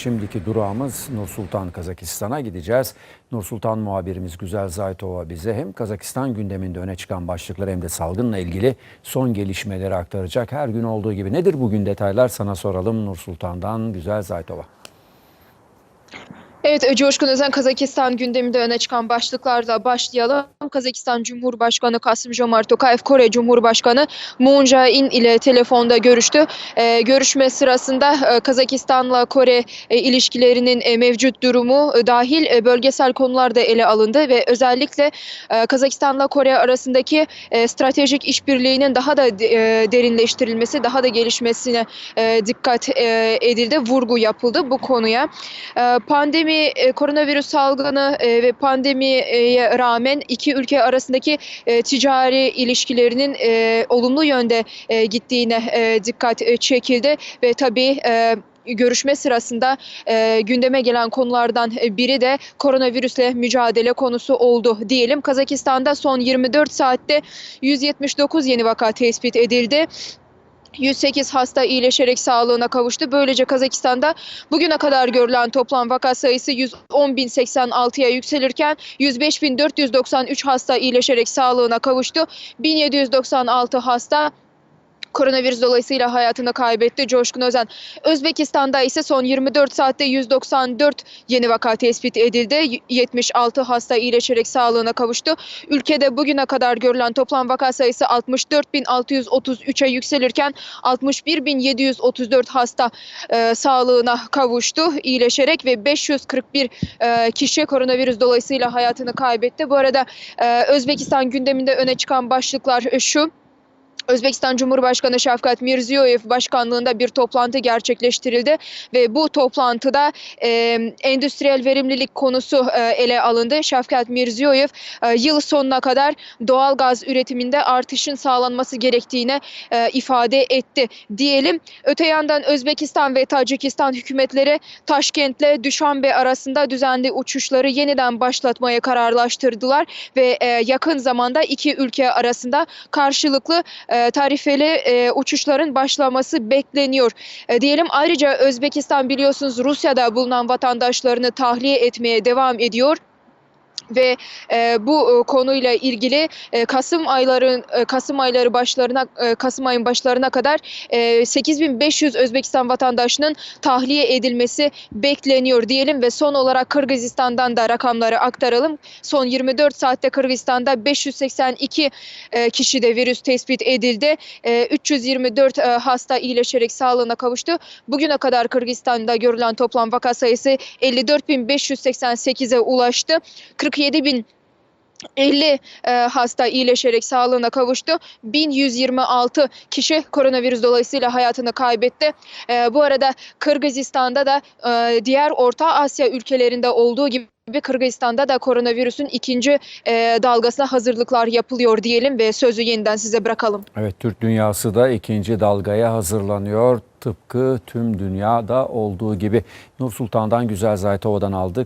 Şimdiki durağımız Nursultan Kazakistan'a gideceğiz. Nursultan muhabirimiz Güzel Zaytova bize hem Kazakistan gündeminde öne çıkan başlıkları hem de salgınla ilgili son gelişmeleri aktaracak. Her gün olduğu gibi nedir bugün detaylar sana soralım Nursultan'dan Güzel Zaytova. Evet, e, Coşkun Özen Kazakistan gündeminde öne çıkan başlıklarla başlayalım. Kazakistan Cumhurbaşkanı Kasım-Jomart Tokayev, Kore Cumhurbaşkanı Moon Jae-in ile telefonda görüştü. Ee, görüşme sırasında e, Kazakistan'la Kore e, ilişkilerinin e, mevcut durumu e, dahil e, bölgesel konular da ele alındı ve özellikle e, Kazakistan'la Kore arasındaki e, stratejik işbirliğinin daha da e, derinleştirilmesi, daha da gelişmesine e, dikkat e, edildi, vurgu yapıldı bu konuya. Ee, Pandemi, e, koronavirüs salgını e, ve pandemiye rağmen iki ülke arasındaki e, ticari ilişkilerinin e, olumlu yönde gittiğine dikkat çekildi ve tabii görüşme sırasında e, gündeme gelen konulardan biri de koronavirüsle mücadele konusu oldu diyelim. Kazakistan'da son 24 saatte 179 yeni vaka tespit edildi. 108 hasta iyileşerek sağlığına kavuştu. Böylece Kazakistan'da bugüne kadar görülen toplam vaka sayısı 110.086'ya yükselirken 105.493 hasta iyileşerek sağlığına kavuştu. 1796 hasta koronavirüs dolayısıyla hayatını kaybetti. Coşkun Özen. Özbekistan'da ise son 24 saatte 194 yeni vaka tespit edildi. 76 hasta iyileşerek sağlığına kavuştu. Ülkede bugüne kadar görülen toplam vaka sayısı 64.633'e yükselirken 61.734 hasta e, sağlığına kavuştu iyileşerek ve 541 e, kişi koronavirüs dolayısıyla hayatını kaybetti. Bu arada e, Özbekistan gündeminde öne çıkan başlıklar şu. Özbekistan Cumhurbaşkanı Şavkat Mirziyoyev başkanlığında bir toplantı gerçekleştirildi ve bu toplantıda e, endüstriyel verimlilik konusu e, ele alındı. Şavkat Mirziyoyev e, yıl sonuna kadar doğal gaz üretiminde artışın sağlanması gerektiğine e, ifade etti diyelim. Öte yandan Özbekistan ve Tacikistan hükümetleri Taşkent'le Düşanbe arasında düzenli uçuşları yeniden başlatmaya kararlaştırdılar ve e, yakın zamanda iki ülke arasında karşılıklı e, tarifeli e, uçuşların başlaması bekleniyor. E, diyelim ayrıca Özbekistan biliyorsunuz Rusya'da bulunan vatandaşlarını tahliye etmeye devam ediyor ve e, bu e, konuyla ilgili e, Kasım ayların e, Kasım ayları başlarına e, Kasım ayın başlarına kadar e, 8500 Özbekistan vatandaşının tahliye edilmesi bekleniyor diyelim ve son olarak Kırgızistan'dan da rakamları aktaralım. Son 24 saatte Kırgızistan'da 582 e, kişide virüs tespit edildi. E, 324 e, hasta iyileşerek sağlığına kavuştu. Bugüne kadar Kırgızistan'da görülen toplam vaka sayısı 54.588'e ulaştı. 47 bin 50 e, hasta iyileşerek sağlığına kavuştu. 1126 kişi koronavirüs dolayısıyla hayatını kaybetti. E, bu arada Kırgızistan'da da e, diğer Orta Asya ülkelerinde olduğu gibi Kırgızistan'da da koronavirüsün ikinci e, dalgasına hazırlıklar yapılıyor diyelim ve sözü yeniden size bırakalım. Evet Türk dünyası da ikinci dalgaya hazırlanıyor. Tıpkı tüm dünyada olduğu gibi Nursultan'dan Güzel Zaytova'dan aldık.